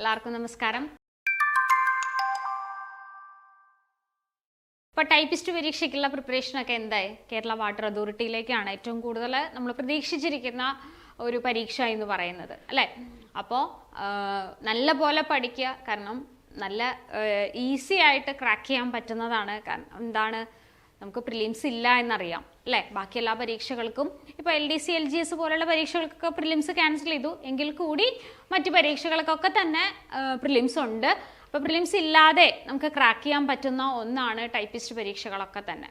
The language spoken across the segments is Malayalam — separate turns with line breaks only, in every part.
എല്ലാവർക്കും നമസ്കാരം. ഇപ്പോൾ ടൈപ്പിസ്റ്റ് പരീക്ഷയ്ക്കുള്ള പ്രിപ്പറേഷനൊക്കെ എന്തായി? കേരള വാട്ടർ അതോറിറ്റിയിലേക്കാണ് ഏറ്റവും കൂടുതൽ നമ്മൾ പ്രതീക്ഷിച്ചിരിക്കുന്ന ഒരു പരീക്ഷ എന്ന് പറയുന്നത് അല്ലേ? അപ്പോ നല്ല പോലെ പഠിക്കുക കാരണം നല്ല ഈസി ആയിട്ട് ക്രാക്ക് ചെയ്യാൻ പറ്റുന്നതാണ്. എന്താണ്? നമുക്ക് പ്രിലിംസ് ഇല്ല എന്നറിയാം. അല്ലേ ബാക്കി എല്ലാ പരീക്ഷകൾക്കും ഇപ്പോൾ L D C L G S പോലുള്ള പരീക്ഷകൾക്കൊക്കെ പ്രിലിംസ് ക്യാൻസൽ ചെയ്തു. എങ്കിൽ കൂടി മറ്റു പരീക്ഷകൾക്കൊക്കെ തന്നെ പ്രിലിംസ് ഉണ്ട്. അപ്പോൾ പ്രിലിംസ് ഇല്ലാതെ നമുക്ക് ക്രാക്ക് ചെയ്യാൻ പറ്റുന്ന ഒന്നാണ് ടൈപ്പിസ്റ്റ് പരീക്ഷകളൊക്കെ തന്നെ.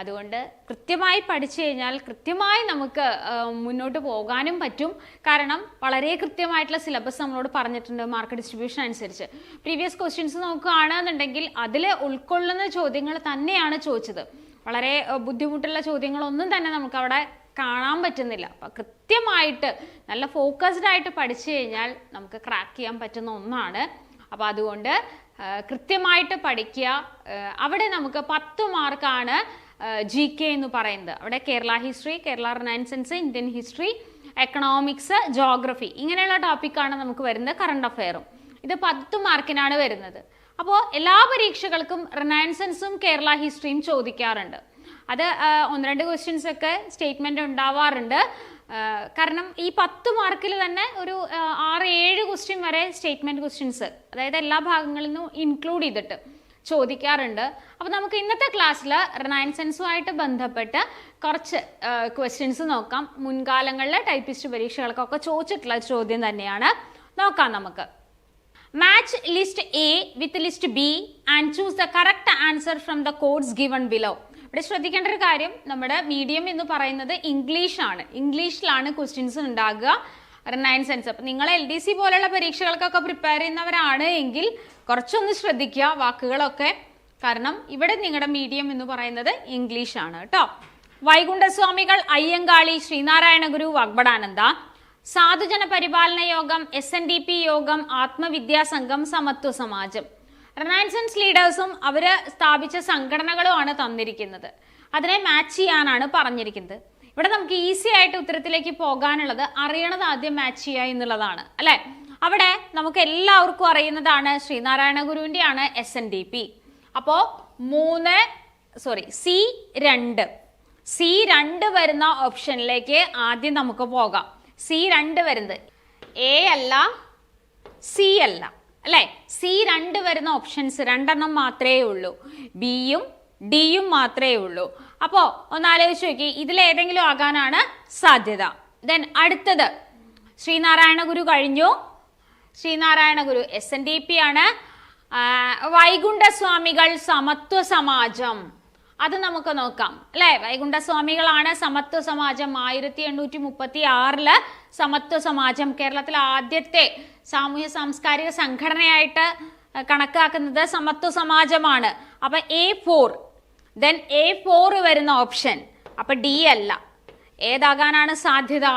അതുകൊണ്ട് കൃത്യമായി പഠിച്ചു കഴിഞ്ഞാൽ കൃത്യമായി നമുക്ക് മുന്നോട്ട് പോകാനും പറ്റും. കാരണം വളരെ കൃത്യമായിട്ടുള്ള സിലബസ് നമ്മളോട് പറഞ്ഞിട്ടുണ്ട് മാർക്ക് ഡിസ്ട്രിബ്യൂഷൻ അനുസരിച്ച്. പ്രീവിയസ് ക്വസ്റ്റ്യൻസ് നോക്കുകയാണെന്നുണ്ടെങ്കിൽ അതിൽ ഉൾക്കൊള്ളുന്ന ചോദ്യങ്ങൾ തന്നെയാണ് ചോദിച്ചത്. വളരെ ബുദ്ധിമുട്ടുള്ള ചോദ്യങ്ങളൊന്നും തന്നെ നമുക്ക് അവിടെ കാണാൻ പറ്റുന്നില്ല. അപ്പം കൃത്യമായിട്ട് നല്ല ഫോക്കസ്ഡ് ആയിട്ട് പഠിച്ചു കഴിഞ്ഞാൽ നമുക്ക് ക്രാക്ക് ചെയ്യാൻ പറ്റുന്ന ഒന്നാണ്. അപ്പോൾ അതുകൊണ്ട് കൃത്യമായിട്ട് പഠിക്കുക അവിടെ നമുക്ക് പത്ത് മാർക്കാണ് ജി കെ എന്ന് പറയുന്നത്. അവിടെ Kerala history Kerala renaissance Indian history economics geography ഇങ്ങനെയുള്ള ടോപ്പിക്കാണ് നമുക്ക് വരുന്നത് കറണ്ട് അഫെയറും ഇത് പത്ത് മാർക്കിനാണ് വരുന്നത്. അപ്പോൾ എല്ലാ പരീക്ഷകൾക്കും റിനാൻസൻസും കേരള ഹിസ്റ്ററിയും ചോദിക്കാറുണ്ട്. അത് ഒന്ന് രണ്ട് ക്വസ്റ്റ്യൻസ് ഒക്കെ സ്റ്റേറ്റ്മെന്റ് ഉണ്ടാവാറുണ്ട്. കാരണം ഈ പത്ത് മാർക്കിൽ തന്നെ ഒരു ആറ് ഏഴ് ക്വസ്റ്റ്യൻ വരെ സ്റ്റേറ്റ്മെന്റ് ക്വസ്റ്റ്യൻസ് അതായത് എല്ലാ ഭാഗങ്ങളിൽ നിന്നും ഇൻക്ലൂഡ് ചെയ്തിട്ട് ചോദിക്കാറുണ്ട്. അപ്പോൾ നമുക്ക് ഇന്നത്തെ ക്ലാസ്സിൽ റിനാൻസൻസുമായിട്ട് ബന്ധപ്പെട്ട് കുറച്ച് ക്വസ്റ്റ്യൻസ് നോക്കാം. മുൻകാലങ്ങളിലെ ടൈപ്പിസ്റ്റ് പരീക്ഷകൾക്കൊക്കെ ചോദിച്ചിട്ടുള്ള ചോദ്യം തന്നെയാണ്. നോക്കാം നമുക്ക്. Match list A with list B and choose the correct answer from the codes given below ഇവിടെ ശ്രദ്ധിക്കേണ്ട ഒരു കാര്യം നമ്മുടെ മീഡിയം എന്ന് പറയുന്നത് ഇംഗ്ലീഷ് ആണ്. ഇംഗ്ലീഷിലാണ് ക്വസ്റ്റ്യൻസ് ഉണ്ടാകുക. നയൻ സെൻസ് അപ്പം നിങ്ങൾ എൽ ഡി സി പോലുള്ള പരീക്ഷകൾക്കൊക്കെ പ്രിപ്പയർ ചെയ്യുന്നവരാണ് എങ്കിൽ കുറച്ചൊന്ന് ശ്രദ്ധിക്കുക വാക്കുകളൊക്കെ. കാരണം ഇവിടെ നിങ്ങളുടെ മീഡിയം എന്ന് പറയുന്നത് ഇംഗ്ലീഷ് ആണ് കേട്ടോ. വൈകുണ്ഠസ്വാമികൾ അയ്യങ്കാളി ശ്രീനാരായണ ഗുരു വഗ്ബടാനന്ദ സാധുജന പരിപാലന യോഗം എസ് എൻ ഡി പി യോഗം ആത്മവിദ്യാ സംഘം സമത്വ സമാജം. റിനൈൻസൻസ് ലീഡേഴ്സും അവർ സ്ഥാപിച്ച സംഘടനകളുമാണ് തന്നിരിക്കുന്നത്. അതിനെ മാച്ച് ചെയ്യാനാണ് പറഞ്ഞിരിക്കുന്നത്. ഇവിടെ നമുക്ക് ഈസി ആയിട്ട് ഉത്തരത്തിലേക്ക് പോകാനുള്ളത് അറിയണത് ആദ്യം മാച്ച് ചെയ്യുക എന്നുള്ളതാണ് അല്ലെ? അവിടെ നമുക്ക് എല്ലാവർക്കും അറിയുന്നതാണ് ശ്രീനാരായണ ഗുരുവിന്റെ ആണ് എസ് എൻ ഡി പി അപ്പോ മൂന്ന് സോറി സി രണ്ട്. സി രണ്ട് വരുന്ന ഓപ്ഷനിലേക്ക് ആദ്യം നമുക്ക് പോകാം. സി രണ്ട് വരുന്നത്. എ അല്ല സി അല്ല. അല്ലേ? സി രണ്ട് വരുന്ന ഓപ്ഷൻസ് രണ്ടെണ്ണം മാത്രമേ ഉള്ളൂ. ബിയും ഡിയും മാത്രമേ ഉള്ളൂ. അപ്പോൾ ഒന്ന് ആലോചിച്ച് നോക്കി. ഇതിലേതെങ്കിലും ആകാനാണ് സാധ്യത. ദെൻ അടുത്തത്. ശ്രീനാരായണ ഗുരു കഴിഞ്ഞു. Sree Narayana Guru S N D P ആണ്. വൈകുണ്ഠസ്വാമികൾ സമത്വ സമാജം. അത് നമുക്ക് നോക്കാം. അല്ലെ? വൈകുണ്ഠസ്വാമികളാണ് സമത്വ സമാജം ആയിരത്തി എണ്ണൂറ്റി മുപ്പത്തി ആറിൽ സമത്വ സമാജം കേരളത്തിൽ ആദ്യത്തെ സാമൂഹ്യ സാംസ്കാരിക സംഘടനയായിട്ട് കണക്കാക്കുന്നത് സമത്വ സമാജമാണ്. അപ്പൊ A four then A four വരുന്ന ഓപ്ഷൻ അപ്പൊ ഡി അല്ല. ഏതാകാനാണ് സാധ്യത?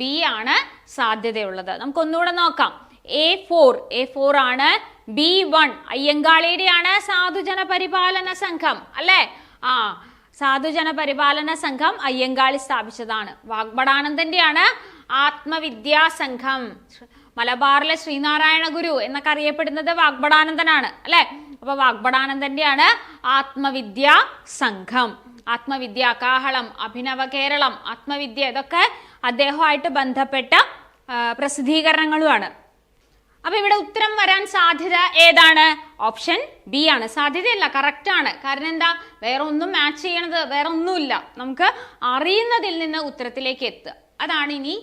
ബി ആണ് സാധ്യതയുള്ളത്. നമുക്ക് ഒന്നുകൂടെ നോക്കാം. എ ഫോർ എ ഫോർ ആണ് ബി വൺ അയ്യങ്കാളിയുടെയാണ് സാധുജന പരിപാലന സംഘം. അല്ലേ? ആ സാധുജന പരിപാലന സംഘം അയ്യങ്കാളി സ്ഥാപിച്ചതാണ്. വാഗ്ബടാനന്ദന്റെയാണ് ആത്മവിദ്യാ സംഘം. മലബാറിലെ ശ്രീനാരായണ ഗുരു എന്നൊക്കെ അറിയപ്പെടുന്നത് വാഗ്ബടാനന്ദനാണ് അല്ലെ? അപ്പൊ വാഗ്ബടാനന്ദന്റെയാണ് ആത്മവിദ്യാ സംഘം. ആത്മവിദ്യ കാഹളം അഭിനവ കേരളം ആത്മവിദ്യ ഇതൊക്കെ അദ്ദേഹവുമായിട്ട് ബന്ധപ്പെട്ട പ്രസിദ്ധീകരണങ്ങളുമാണ്. അപ്പൊ ഇവിടെ ഉത്തരം വരാൻ സാധ്യത ഏതാണ്? ഓപ്ഷൻ ബി ആണ്. സാധ്യതയല്ല കറക്റ്റ് ആണ്. കാരണം എന്താ? വേറെ ഒന്നും മാച്ച് ചെയ്യണത് വേറെ ഒന്നുമില്ല നമുക്ക് അറിയുന്നതിൽ നിന്ന് ഉത്തരത്തിലേക്ക് എത്തുക. അതാണ് ഇനി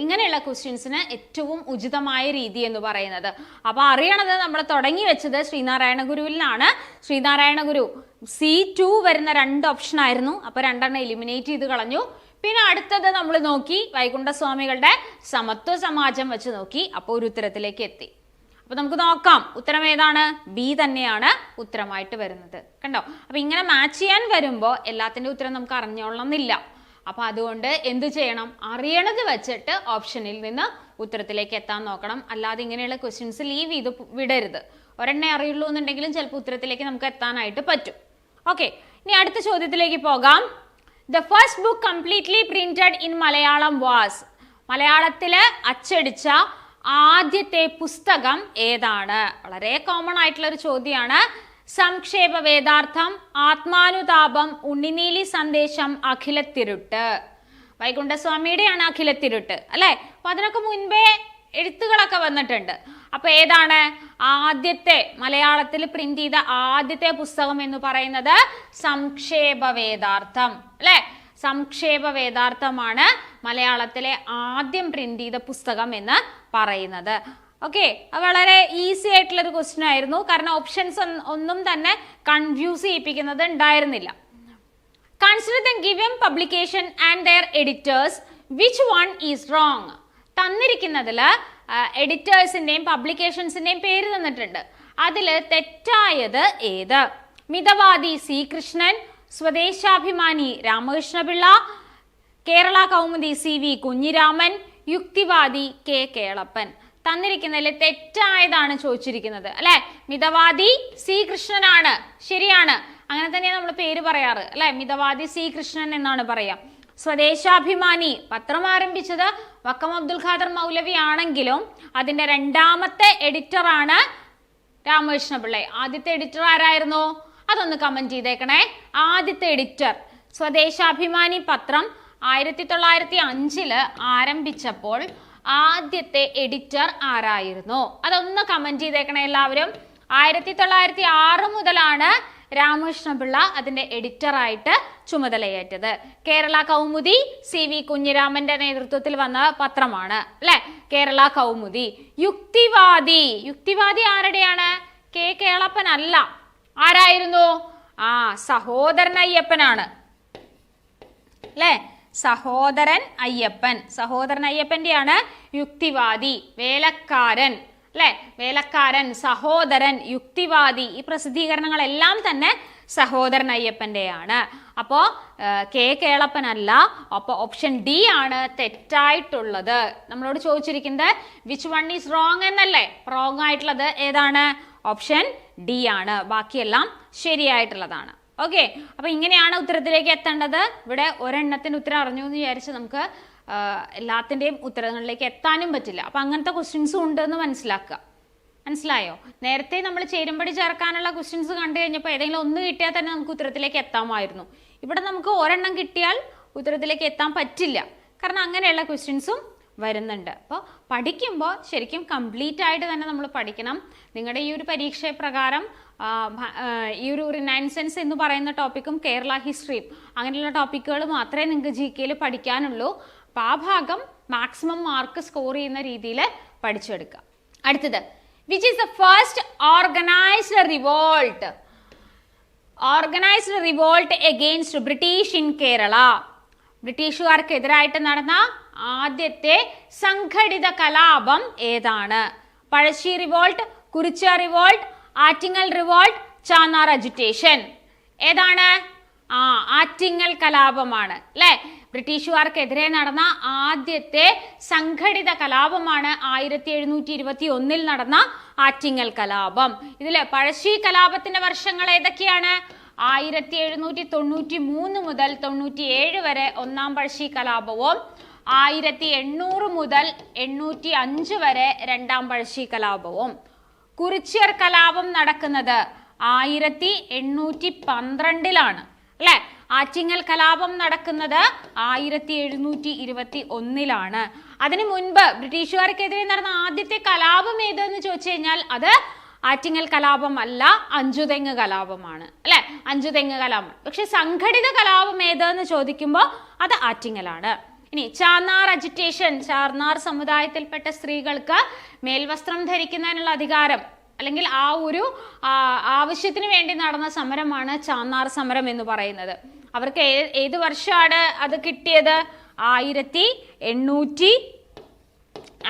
ഇങ്ങനെയുള്ള ക്വസ്റ്റ്യൻസിന് ഏറ്റവും ഉചിതമായ രീതി എന്ന് പറയുന്നത്. അപ്പൊ അറിയണത് നമ്മൾ തുടങ്ങി വെച്ചത് ശ്രീനാരായണ ഗുരുവിൽ നിന്നാണ് ശ്രീനാരായണ ഗുരു സി ടു വരുന്ന രണ്ട് ഓപ്ഷൻ ആയിരുന്നു. അപ്പൊ രണ്ടെണ്ണം എലിമിനേറ്റ് ചെയ്ത് കളഞ്ഞു. പിന്നെ അടുത്തത് നമ്മൾ നോക്കി വൈകുണ്ഠസ്വാമികളുടെ സമത്വ സമാജം വെച്ച് നോക്കി അപ്പോൾ ഒരു ഉത്തരത്തിലേക്ക് എത്തി. അപ്പൊ നമുക്ക് നോക്കാം ഉത്തരം ഏതാണ്? ബി തന്നെയാണ് ഉത്തരമായിട്ട് വരുന്നത്. കണ്ടോ? അപ്പൊ ഇങ്ങനെ മാച്ച് ചെയ്യാൻ വരുമ്പോൾ എല്ലാത്തിന്റെ ഉത്തരം നമുക്ക് അറിഞ്ഞോളണമെന്നില്ല. അപ്പൊ അതുകൊണ്ട് എന്ത് ചെയ്യണം? അറിയണത് വെച്ചിട്ട് ഓപ്ഷനിൽ നിന്ന് ഉത്തരത്തിലേക്ക് എത്താൻ നോക്കണം. അല്ലാതെ ഇങ്ങനെയുള്ള ക്വസ്റ്റ്യൻസ് ലീവ് ചെയ്ത് വിടരുത്. ഒരെണ്ണേ അറിയുള്ളൂ എന്നുണ്ടെങ്കിലും ചിലപ്പോൾ ഉത്തരത്തിലേക്ക് നമുക്ക് എത്താനായിട്ട് പറ്റും. ഓക്കെ ഇനി അടുത്ത ചോദ്യത്തിലേക്ക് പോകാം. The first book completely printed in Malayalam was മലയാളത്തിൽ അച്ചടിച്ച ആദ്യത്തെ പുസ്തകം ഏതാണ്? വളരെ കോമൺ ആയിട്ടുള്ള ഒരു ചോദ്യമാണ് സംക്ഷേപ വേദാർത്ഥം ആത്മാനുതാപം ഉണ്ണിനീലി സന്ദേശം അഖിലത്തിരുട്ട്. വൈകുണ്ഠസ്വാമിയുടെയാണ് അഖിലത്തിരുട്ട് അല്ലേ? അപ്പൊ അതിനൊക്കെ മുൻപേ എഴുത്തുകളൊക്കെ വന്നിട്ടുണ്ട്. അപ്പൊ ഏതാണ്? ആദ്യത്തെ മലയാളത്തിൽ പ്രിന്റ് ചെയ്ത ആദ്യത്തെ പുസ്തകം എന്ന് പറയുന്നത് സംക്ഷേപ വേദാർത്ഥം അല്ലെ? സംക്ഷേപ വേദാർത്ഥമാണ് മലയാളത്തിലെ ആദ്യം പ്രിന്റ് ചെയ്ത പുസ്തകം എന്ന് പറയുന്നത്. ഓക്കെ വളരെ ഈസി ആയിട്ടുള്ള ഒരു ക്വസ്റ്റ്യൻ ആയിരുന്നു. കാരണം ഓപ്ഷൻസ് ഒന്നും തന്നെ കൺഫ്യൂസ് ചെയ്യിപ്പിക്കുന്നത് ഉണ്ടായിരുന്നില്ല. Consider the given publication and their editors which one is wrong തന്നിരിക്കുന്നതിൽ എഡിറ്റേഴ്സിന്റെയും പബ്ലിക്കേഷൻസിന്റെയും പേര് തന്നിട്ടുണ്ട്. അതിൽ തെറ്റായത് ഏത്? Mithavadi C Krishnan Swadeshabhimani Ramakrishna Pillai Kerala Kaumudi C V Kunhiraman Yukthivadi K Kelappan. തന്നിരിക്കുന്നതിൽ തെറ്റായതാണ് ചോദിച്ചിരിക്കുന്നത് അല്ലെ? മിതവാദി സി കൃഷ്ണനാണ് ശരിയാണ്. അങ്ങനെ തന്നെയാണ് നമ്മൾ പേര് പറയാറ് അല്ലെ? മിതവാദി സി കൃഷ്ണൻ എന്നാണ് പറയാം. സ്വദേശാഭിമാനി പത്രം ആരംഭിച്ചത് വക്കം അബ്ദുൽ ഖാദർ മൗലവി ആണെങ്കിലും അതിന്റെ രണ്ടാമത്തെ എഡിറ്ററാണ് രാമകൃഷ്ണ പിള്ളை ആദ്യത്തെ എഡിറ്റർ ആരായിരുന്നു? അതൊന്ന് കമന്റ് ചെയ്തേക്കണേ. ആദ്യത്തെ എഡിറ്റർ സ്വദേശാഭിമാനി പത്രം ആയിരത്തി തൊള്ളായിരത്തി അഞ്ചിൽ ആരംഭിച്ചപ്പോൾ ആദ്യത്തെ എഡിറ്റർ ആരായിരുന്നു? അതൊന്ന് കമന്റ് ചെയ്തേക്കണേ എല്ലാവരും. ആയിരത്തി തൊള്ളായിരത്തി ആറ് മുതലാണ് രാമകൃഷ്ണപിള്ള അതിന്റെ എഡിറ്ററായിട്ട് ചുമതലയേറ്റത്. കേരള കൗമുദി സി വി കുഞ്ഞിരാമന്റെ നേതൃത്വത്തിൽ വന്ന പത്രമാണ് അല്ലെ? കേരള കൗമുദി. യുക്തിവാദി. യുക്തിവാദി ആരുടെയാണ്? കെ കേളപ്പൻ അല്ല ആരായിരുന്നു? ആ സഹോദരൻ അയ്യപ്പനാണ്. അല്ലേ? സഹോദരൻ അയ്യപ്പൻ. സഹോദരൻ അയ്യപ്പന്റെയാണ് യുക്തിവാദി. വേലക്കാരൻ. അല്ലെ? വേലക്കാരൻ സഹോദരൻ യുക്തിവാദി. ഈ പ്രസിദ്ധീകരണങ്ങളെല്ലാം തന്നെ സഹോദരൻ അയ്യപ്പന്റെയാണ്. അപ്പോ ഏഹ്, കെ കേളപ്പനല്ല. അപ്പോൾ ഓപ്ഷൻ ഡി ആണ് തെറ്റായിട്ടുള്ളത്. നമ്മളോട് ചോദിച്ചിരിക്കുന്നത് വിച്ച് വൺ ഈസ് റോങ് എന്നല്ലേ? റോങ് ആയിട്ടുള്ളത് ഏതാണ്? ഓപ്ഷൻ ഡി ആണ്. ബാക്കിയെല്ലാം ശരിയായിട്ടുള്ളതാണ്. ഓക്കെ അപ്പൊ ഇങ്ങനെയാണ് ഉത്തരത്തിലേക്ക് എത്തേണ്ടത്. ഇവിടെ ഒരെണ്ണത്തിന് ഉത്തരം അറിഞ്ഞു എന്ന് വിചാരിച്ച് നമുക്ക് എല്ലാത്തിന്റെയും ഉത്തരങ്ങളിലേക്ക് എത്താനും പറ്റില്ല. അപ്പോൾ അങ്ങനത്തെ ക്വസ്റ്റ്യൻസും ഉണ്ടെന്ന് മനസ്സിലാക്കുക. മനസ്സിലായോ? നേരത്തെ നമ്മൾ ചേരുമ്പടി ചേർക്കാനുള്ള ക്വസ്റ്റ്യൻസ് കണ്ടു കഴിഞ്ഞപ്പോൾ ഏതെങ്കിലും ഒന്ന് കിട്ടിയാൽ തന്നെ നമുക്ക് ഉത്തരത്തിലേക്ക് എത്താമായിരുന്നു. ഇവിടെ നമുക്ക് ഒരെണ്ണം കിട്ടിയാൽ ഉത്തരത്തിലേക്ക് എത്താൻ പറ്റില്ല. കാരണം അങ്ങനെയുള്ള ക്വസ്റ്റ്യൻസും വരുന്നുണ്ട്. അപ്പോൾ പഠിക്കുമ്പോൾ ശരിക്കും കംപ്ലീറ്റ് ആയിട്ട് തന്നെ നമ്മൾ പഠിക്കണം. നിങ്ങളുടെ ഈ ഒരു പരീക്ഷ പ്രകാരം ഈ ഒരു റിനാൻസൻസ് എന്ന് പറയുന്ന ടോപ്പിക്കും കേരള ഹിസ്റ്ററിയും അങ്ങനെയുള്ള ടോപ്പിക്കുകൾ മാത്രമേ നിങ്ങൾക്ക് ജി കെയിൽ പഠിക്കാനുള്ളൂ. അപ്പോൾ ആ ഭാഗം മാക്സിമം മാർക്ക് സ്കോർ ചെയ്യുന്ന രീതിയിൽ പഠിച്ചെടുക്കുക. അടുത്തത് which is the first organised revolt organised revolt against British in Kerala ബ്രിട്ടീഷുകാർക്കെതിരായിട്ട് നടന്ന ആദ്യത്തെ സംഘടിത കലാപം ഏതാണ്? Pazhassi revolt Kurichya revolt Attingal revolt Channar agitation ഏതാണ്? ആ ആറ്റിങ്ങൽ കലാപമാണ് അല്ലെ? ബ്രിട്ടീഷുകാർക്കെതിരെ നടന്ന ആദ്യത്തെ സംഘടിത കലാപമാണ് ആയിരത്തി എഴുന്നൂറ്റി ഇരുപത്തി ഒന്നിൽ നടന്ന ആറ്റിങ്ങൽ കലാപം. ഇതിലെ പഴശ്ശി കലാപത്തിന്റെ വർഷങ്ങൾ ഏതൊക്കെയാണ്? ആയിരത്തി എഴുന്നൂറ്റി തൊണ്ണൂറ്റി മൂന്ന് മുതൽ തൊണ്ണൂറ്റി ഏഴ് വരെ ഒന്നാം പഴശ്ശി കലാപവും ആയിരത്തി എണ്ണൂറ് മുതൽ എണ്ണൂറ്റി അഞ്ച് വരെ രണ്ടാം പഴശ്ശി കലാപവും. കുറിച്യർ കലാപം നടക്കുന്നത് ആയിരത്തി എണ്ണൂറ്റി പന്ത്രണ്ടിലാണ് അല്ലെ? ആറ്റിങ്ങൽ കലാപം നടക്കുന്നത് ആയിരത്തി എഴുന്നൂറ്റി ഇരുപത്തി ഒന്നിലാണ് അതിനു മുൻപ് ബ്രിട്ടീഷുകാർക്കെതിരെ നടന്ന ആദ്യത്തെ കലാപം ഏതെന്ന് ചോദിച്ചു കഴിഞ്ഞാൽ അത് ആറ്റിങ്ങൽ കലാപം അല്ല അഞ്ചുതെങ്ങ് കലാപമാണ്. അല്ലെ? അഞ്ചുതെങ്ങ് കലാപം. പക്ഷെ സംഘടിത കലാപം ഏതെന്ന് ചോദിക്കുമ്പോൾ അത് ആറ്റിങ്ങലാണ്. ഇനി ചാർനാർ അജിറ്റേഷൻ ചാർനാർ സമുദായത്തിൽപ്പെട്ട സ്ത്രീകൾക്ക് മേൽവസ്ത്രം ധരിക്കുന്നതിനുള്ള അധികാരം അല്ലെങ്കിൽ ആ ഒരു ആവശ്യത്തിന് വേണ്ടി നടന്ന സമരമാണ് ചാന്നാർ സമരം എന്ന് പറയുന്നത്. അവർക്ക് ഏത് വർഷമാണ് അത് കിട്ടിയത്? ആയിരത്തി എണ്ണൂറ്റി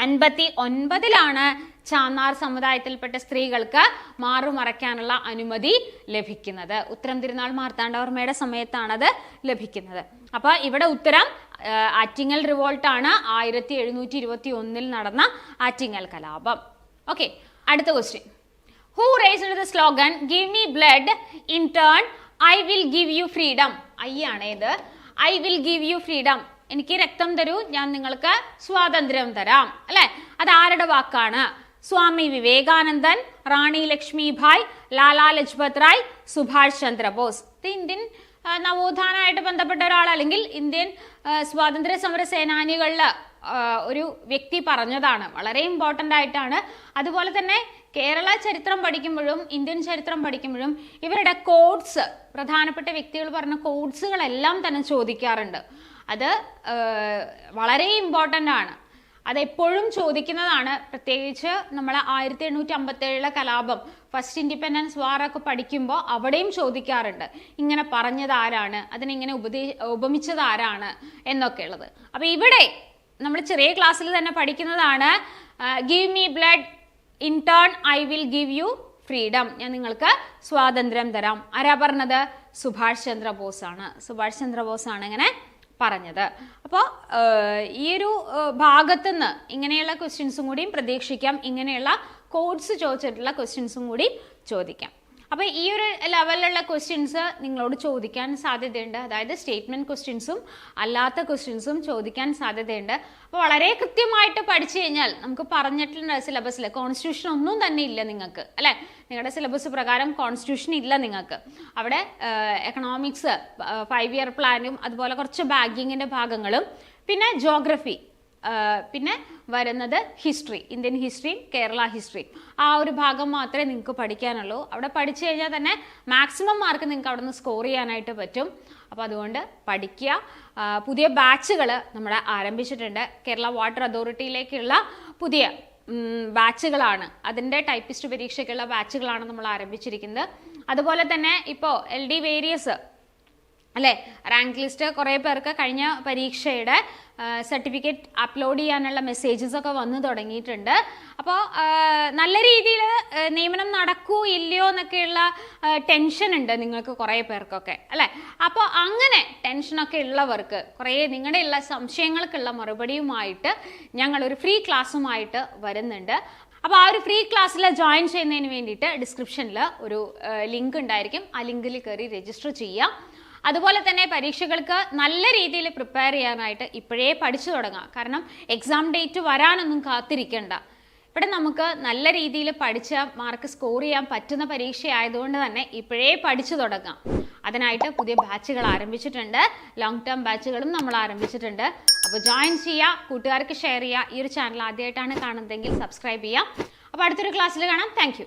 അൻപത്തി ഒൻപതിലാണ് ചാന്നാർ സമുദായത്തിൽപ്പെട്ട സ്ത്രീകൾക്ക് മാറുമറയ്ക്കാനുള്ള അനുമതി ലഭിക്കുന്നത്. ഉത്തരം തിരുനാൾ മാർത്താണ്ഡവർമ്മയുടെ സമയത്താണത് ലഭിക്കുന്നത്. അപ്പോൾ ഇവിടെ ഉത്തരം ആറ്റിങ്ങൽ റിവോൾട്ടാണ് ആയിരത്തി എഴുന്നൂറ്റി ഇരുപത്തി ഒന്നിൽ നടന്ന ആറ്റിങ്ങൽ കലാപം. ഓക്കെ അടുത്ത question who raised the slogan give me blood in turn I will give you freedom I ആണ് ഇത് I will give you freedom എനിക്ക് രക്തം തരൂ ഞാൻ നിങ്ങൾക്ക് സ്വാതന്ത്ര്യം തരാം. അല്ലെ? അത് ആരുടെ വാക്കാണ്? സ്വാമി വിവേകാനന്ദൻ റാണി ലക്ഷ്മിഭായ് ലാലാ ലജ്പത് റായ് സുഭാഷ് ചന്ദ്രബോസ്. ഇത് ഇന്ത്യൻ നവോത്ഥാനമായിട്ട് ബന്ധപ്പെട്ട ഒരാൾ അല്ലെങ്കിൽ ഇന്ത്യൻ സ്വാതന്ത്ര്യ സമര സേനാനികളിൽ ഒരു വ്യക്തി പറഞ്ഞതാണ്. വളരെ ഇമ്പോർട്ടന്റ് ആയിട്ടാണ്. അതുപോലെ തന്നെ കേരള ചരിത്രം പഠിക്കുമ്പോഴും ഇന്ത്യൻ ചരിത്രം പഠിക്കുമ്പോഴും ഇവരുടെ കോഡ്സ് പ്രധാനപ്പെട്ട വ്യക്തികൾ പറഞ്ഞ കോഡ്സുകളെല്ലാം തന്നെ ചോദിക്കാറുണ്ട്. അത് വളരെ ഇമ്പോർട്ടന്റ് ആണ്. അതെപ്പോഴും ചോദിക്കുന്നതാണ്. പ്രത്യേകിച്ച് നമ്മൾ ആയിരത്തി എണ്ണൂറ്റി അമ്പത്തി ഏഴിലെ കലാപം ഫസ്റ്റ് ഇൻഡിപെൻഡൻസ് വാറൊക്കെ പഠിക്കുമ്പോൾ അവിടെയും ചോദിക്കാറുണ്ട്. ഇങ്ങനെ പറഞ്ഞത് ആരാണ്? അതിനിങ്ങനെ ഉപദേ ഉപമിച്ചത് ആരാണ്? എന്നൊക്കെ ഉള്ളത്. അപ്പോൾ ഇവിടെ നമ്മൾ ചെറിയ ക്ലാസ്സിൽ തന്നെ പഠിക്കുന്നതാണ് give me blood in turn I will give you freedom ഞാൻ നിങ്ങൾക്ക് സ്വാതന്ത്ര്യം തരാം. ആരാ പറഞ്ഞത്? സുഭാഷ് ചന്ദ്രബോസ് ആണ് സുഭാഷ് ചന്ദ്രബോസ് ആണ് ഇങ്ങനെ പറഞ്ഞത്. അപ്പോൾ ഈ ഒരു ഭാഗത്തുനിന്ന് ഇങ്ങനെയുള്ള ക്വസ്റ്റ്യൻസും കൂടിയും പ്രതീക്ഷിക്കാം. ഇങ്ങനെയുള്ള കോഡ്സ് ചോദിച്ചിട്ടുള്ള ക്വസ്റ്റ്യൻസും കൂടി ചോദിക്കാം. അപ്പോൾ ഈ ഒരു ലെവലിലുള്ള ക്വസ്റ്റ്യൻസ് നിങ്ങളോട് ചോദിക്കാൻ സാധ്യതയുണ്ട്. അതായത് സ്റ്റേറ്റ്മെന്റ് ക്വസ്റ്റ്യൻസും അല്ലാത്ത ക്വസ്റ്റ്യൻസും ചോദിക്കാൻ സാധ്യതയുണ്ട്. അപ്പോൾ വളരെ കൃത്യമായിട്ട് പഠിച്ചു കഴിഞ്ഞാൽ നമുക്ക് പറഞ്ഞിട്ടുള്ള സിലബസിൽ കോൺസ്റ്റിറ്റ്യൂഷൻ ഒന്നും തന്നെ ഇല്ല നിങ്ങൾക്ക് അല്ലെ? നിങ്ങളുടെ സിലബസ് പ്രകാരം കോൺസ്റ്റിറ്റ്യൂഷൻ ഇല്ല നിങ്ങൾക്ക്. അവിടെ എക്കണോമിക്സ് ഫൈവ് ഇയർ പ്ലാനും അതുപോലെ കുറച്ച് ബാങ്കിങ്ങിന്റെ ഭാഗങ്ങളും പിന്നെ ജോഗ്രഫി പിന്നെ വരുന്നത് ഹിസ്റ്ററി ഇന്ത്യൻ ഹിസ്റ്ററിയും കേരള ഹിസ്റ്ററിയും ആ ഒരു ഭാഗം മാത്രമേ നിങ്ങൾക്ക് പഠിക്കാനുള്ളൂ. അവിടെ പഠിച്ചു കഴിഞ്ഞാൽ തന്നെ മാക്സിമം മാർക്ക് നിങ്ങൾക്ക് അവിടെ നിന്ന് സ്കോർ ചെയ്യാനായിട്ട് പറ്റും. അപ്പോൾ അതുകൊണ്ട് പഠിക്കുക. പുതിയ ബാച്ചുകൾ നമ്മുടെ ആരംഭിച്ചിട്ടുണ്ട്. കേരള വാട്ടർ അതോറിറ്റിയിലേക്കുള്ള പുതിയ ബാച്ചുകളാണ് അതിന്റെ ടൈപ്പിസ്റ്റ് പരീക്ഷയ്ക്കുള്ള ബാച്ചുകളാണ് നമ്മൾ ആരംഭിച്ചിരിക്കുന്നത്. അതുപോലെ തന്നെ ഇപ്പോൾ എൽ ഡി വേരിയസ് അല്ലേ? റാങ്ക് ലിസ്റ്റ് കുറേ പേർക്ക് കഴിഞ്ഞ പരീക്ഷയുടെ സർട്ടിഫിക്കറ്റ് അപ്ലോഡ് ചെയ്യാനുള്ള മെസ്സേജസ് ഒക്കെ വന്നു തുടങ്ങിയിട്ടുണ്ട്. അപ്പോൾ നല്ല രീതിയിൽ നിയമനം നടക്കൂ ഇല്ലയോ എന്നൊക്കെയുള്ള ടെൻഷൻ ഉണ്ട് നിങ്ങൾക്ക് കുറേ പേർക്കൊക്കെ അല്ലേ? അപ്പോൾ അങ്ങനെ ടെൻഷനൊക്കെ ഉള്ളവർക്ക് കുറേ നിങ്ങളുടെ ഉള്ള സംശയങ്ങൾക്കുള്ള മറുപടിയുമായിട്ട് ഞങ്ങൾ ഒരു ഫ്രീ ക്ലാസ്സുമായിട്ട് വരുന്നുണ്ട്. അപ്പോൾ ആ ഒരു ഫ്രീ ക്ലാസ്സിൽ ജോയിൻ ചെയ്യുന്നതിന് വേണ്ടിയിട്ട് ഡിസ്ക്രിപ്ഷനിൽ ഒരു ലിങ്ക് ഉണ്ടായിരിക്കും. ആ ലിങ്കിൽ കയറി രജിസ്റ്റർ ചെയ്യാം. അതുപോലെ തന്നെ പരീക്ഷകൾക്ക് നല്ല രീതിയിൽ പ്രിപ്പയർ ചെയ്യാനായിട്ട് ഇപ്പോഴേ പഠിച്ചു തുടങ്ങാം. കാരണം എക്സാം ഡേറ്റ് വരാനൊന്നും കാത്തിരിക്കണ്ട. ഇവിടെ നമുക്ക് നല്ല രീതിയിൽ പഠിച്ച മാർക്ക് സ്കോർ ചെയ്യാൻ പറ്റുന്ന പരീക്ഷ ആയതുകൊണ്ട് തന്നെ ഇപ്പോഴേ പഠിച്ചു തുടങ്ങാം. അതിനായിട്ട് പുതിയ ബാച്ചുകൾ ആരംഭിച്ചിട്ടുണ്ട്. ലോങ് ടേം ബാച്ചുകളും നമ്മൾ ആരംഭിച്ചിട്ടുണ്ട്. അപ്പോൾ ജോയിൻ ചെയ്യുക കൂട്ടുകാർക്ക് ഷെയർ ചെയ്യുക. ഈ ഒരു ചാനൽ ആദ്യമായിട്ടാണ് കാണുന്നതെങ്കിൽ സബ്സ്ക്രൈബ് ചെയ്യാം അപ്പോൾ അടുത്തൊരു ക്ലാസ്സിൽ കാണാം. താങ്ക്